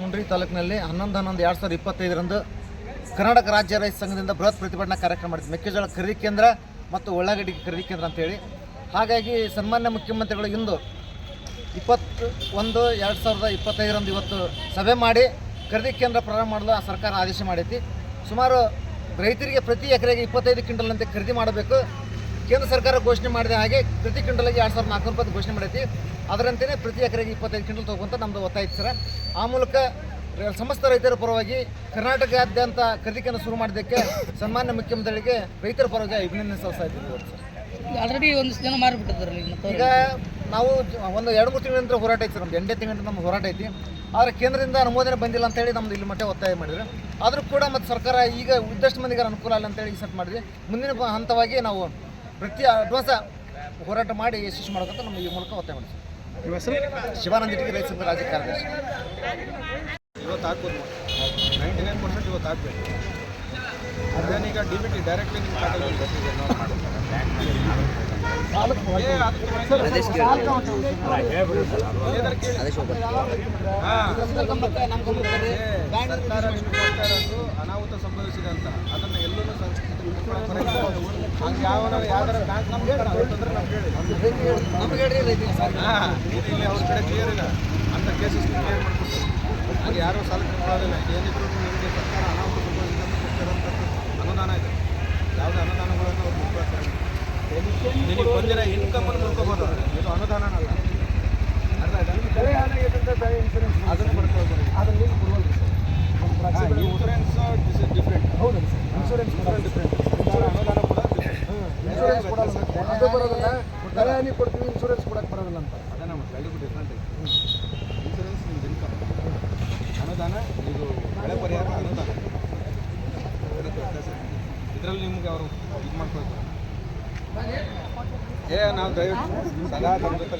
ಮುಂಡ್ರಿ ತಾಲೂಕಿನಲ್ಲಿ ಹನ್ನೊಂದು ಹನ್ನೊಂದು ಎರಡು ಸಾವಿರದ ಇಪ್ಪತ್ತೈದರಂದು ಕರ್ನಾಟಕ ರಾಜ್ಯ ರೈತ ಸಂಘದಿಂದ ಬೃಹತ್ ಪ್ರತಿಭಟನಾ ಕಾರ್ಯಕ್ರಮ ಮಾಡಿದ್ವಿ ಮೆಕ್ಕೆಜೋಳ ಖರೀದಿ ಕೇಂದ್ರ ಮತ್ತು ಉಳ್ಳಾಗಡ್ಡಿ ಖರೀದಿ ಕೇಂದ್ರ ಅಂತೇಳಿ ಹಾಗಾಗಿ ಸನ್ಮಾನ್ಯ ಮುಖ್ಯಮಂತ್ರಿಗಳು ಇಂದು ಇಪ್ಪತ್ತು ಒಂದು ಎರಡು ಸಾವಿರದ ಇಪ್ಪತ್ತೈದರಂದು ಇವತ್ತು ಸಭೆ ಮಾಡಿ ಖರೀದಿ ಕೇಂದ್ರ ಪ್ರಾರಂಭ ಮಾಡಲು ಆ ಸರ್ಕಾರ ಆದೇಶ ಮಾಡೈತಿ ಸುಮಾರು ರೈತರಿಗೆ ಪ್ರತಿ ಎಕರೆಗೆ ಇಪ್ಪತ್ತೈದು ಕ್ವಿಂಟಲ್ನಂತೆ ಖರೀದಿ ಮಾಡಬೇಕು. ಕೇಂದ್ರ ಸರ್ಕಾರ ಘೋಷಣೆ ಮಾಡಿದ ಹಾಗೆ ಪ್ರತಿ ಕ್ವಿಂಟಲ್ಗೆ ಎರಡು ಸಾವಿರದ ನಾಲ್ಕು ರೂಪಾಯಿ ಘೋಷಣೆ ಮಾಡೈತಿ. ಅದರಂತೆಯೇ ಪ್ರತಿ ಎಕರೆಗೆ ಇಪ್ಪತ್ತೈದು ಕ್ವಿಂಟಲ್ ತಗೊಂತ ನಮ್ಮದು ಒತ್ತಾಯ ಇತ್ತು ಸರ್. ಆ ಮೂಲಕ ಸಮಸ್ತ ರೈತರ ಪರವಾಗಿ ಕರ್ನಾಟಕದಾದ್ಯಂತ ಖರೀದಿ ಕೇಂದ್ರ ಶುರು ಮಾಡಿದ್ದಕ್ಕೆ ಸನ್ಮಾನ್ಯ ಮುಖ್ಯಮಂತ್ರಿಗಳಿಗೆ ರೈತರ ಪರವಾಗಿ ಅಭಿನಂದನೆ ಸಲ್ಲಿಸ್ತಾ ಇದ್ದೀವಿ ಆಲ್ರೆಡಿ ಒಂದಿಷ್ಟು ಜನ ಮಾರಿಬಿಟ್ಟಿದ್ದಾರೆ ಈಗ ನಾವು ಒಂದು ಎರಡು ಮೂರು ತಿಂಗಳಿಂದ ಹೋರಾಟ ಐತಿ ಸರ್ ನಮ್ದು. ಎಂಟೇ ತಿಂಗಳಿಂದ ನಮ್ಮ ಹೋರಾಟ ಐತಿ. ಆದರೆ ಕೇಂದ್ರದಿಂದ ಅನುಮೋದನೆ ಬಂದಿಲ್ಲ ಅಂತೇಳಿ ನಮ್ದು ಇಲ್ಲಿ ಮಟ್ಟ ಒತ್ತಾಯ ಮಾಡಿದ್ರು. ಆದರೂ ಕೂಡ ಮತ್ತು ಸರ್ಕಾರ ಈಗ ಇದ್ದಷ್ಟು ಮಂದಿಗೆ ಅನುಕೂಲ ಅಲ್ಲ ಅಂತೇಳಿ ಈ ಸೆಟ್ ಮಾಡಿದ್ವಿ. ಮುಂದಿನ ಹಂತವಾಗಿ ನಾವು ಪ್ರತಿ ಅಡ್ವಾನ್ಸ ಹೋರಾಟ ಮಾಡಿ ಯಶಸ್ವಿ ಮಾಡೋಕ್ಕಂತ ನಮ್ಮ ಈ ಮೂಲಕ ಒತ್ತಾಯ ಮಾಡ್ತೀವಿ. ನಿಮ್ಮ ಹೆಸರು? ಶಿವಾನಂದ ಇಟ್ಟಿಗೆ ರೈತ ಸಂಘ ರಾಜ್ಯ ಕಾರ್ಯದರ್ಶಿ. ಇವತ್ತು ಹಾಕ್ಬೋದು ನೈಂಟಿ ನೈನ್ ಪರ್ಸೆಂಟ್ ಇವತ್ತು ಹಾಕ್ಬೇಕು. ಅದೇನೀಗ ಡಿ ಬಿ ಟಿ ಡೈರೆಕ್ಟ್ಲಿ ನಿಮ್ಮ ಖಾತೆಗೆ ಅನಾಹುತ ಸಂಭವಿಸಿದೆ ಅಂತ ಅದನ್ನು ಎಲ್ಲೂ ಹಂಗೆ ಯಾವ ಯಾವ್ದಾರ ಬ್ಯಾಂಕ್ ನಮ್ಗೆ ಅಂತಂದ್ರೆ ನಮ್ಗೆ ಹೇಳಿ ನಮಗೆ ಹೇಳ್ರಿ ರೈತರಿಗೆ ಸರ್ ಹಾಂ ಇದು ಇಲ್ಲಿ ಅವ್ರ ಕಡೆ ಕ್ಲಿಯರ್ ಇಲ್ಲ ಅಂತ ಕೇಸಸ್ ಕ್ಲಿಯರ್ ಮಾಡ್ಕೊಟ್ಟು ಹಾಗೆ ಯಾರೂ ಸಾಲಕ್ಕೆ ಕೊಡೋದಿಲ್ಲ ಏನಿದ್ರು ನಿಮಗೆ ಸರ್ಕಾರ ಅನಾಹುತ ಅನುದಾನ ಇದೆ ಯಾವುದೇ ಅನುದಾನಗಳನ್ನು ಅವ್ರು ಮುಟ್ಕೊಳ್ತಾರೆ ನಿನಗೆ ಬಂದಿರೋ ಇನ್ಕಮನ್ನು ಮುಟ್ಕೋಬೋದು ಇದು ಅನುದಾನ ಅಲ್ಲ ಅರ್ಥ ಆಯ್ತಾ ಅದನ್ನು ನೀವು ಇನ್ಸೂರೆನ್ಸ್ ದಿಸ್ ಇಸ್ ಡಿಫ್ರೆಂಟ್ ಹೌದು ಇನ್ಸೂರೆನ್ಸ್ ಕೂಡ ಡಿಫ್ರೆಂಟ್ ಅನುದಾನ ಕೂಡ ಇನ್ಶೂರೆನ್ಸ್ ಕೊಡಲ್ಲ ಅದು ಬರೋದಿಲ್ಲ ಬೆಳೆ ಕೊಡ್ತೀವಿ ಇನ್ಶೂರೆನ್ಸ್ ಕೊಡಕ್ಕೆ ಬರೋದಿಲ್ಲ ಅಂತ. ಅದೇ ನಮ್ಮ ಎರಡಕ್ಕೂ ಡಿಫ್ರೆಂಟ್ ನಿಮ್ಗೆ ನಿಮ್ದು ಇನ್ಕಮ್ ಅನುದಾನ, ಇದು ಬೆಳೆ ಪರಿಹಾರ ಅನುದಾನ. ಇದರಲ್ಲಿ ನಿಮ್ಗೆ ಅವರು ಇದು ಮಾಡ್ಕೊಳ್ತಾರೆ. ಏ, ನಾವು ದಯವಿಟ್ಟು ಸದಾ ನಮ್ಮ ಜೊತೆ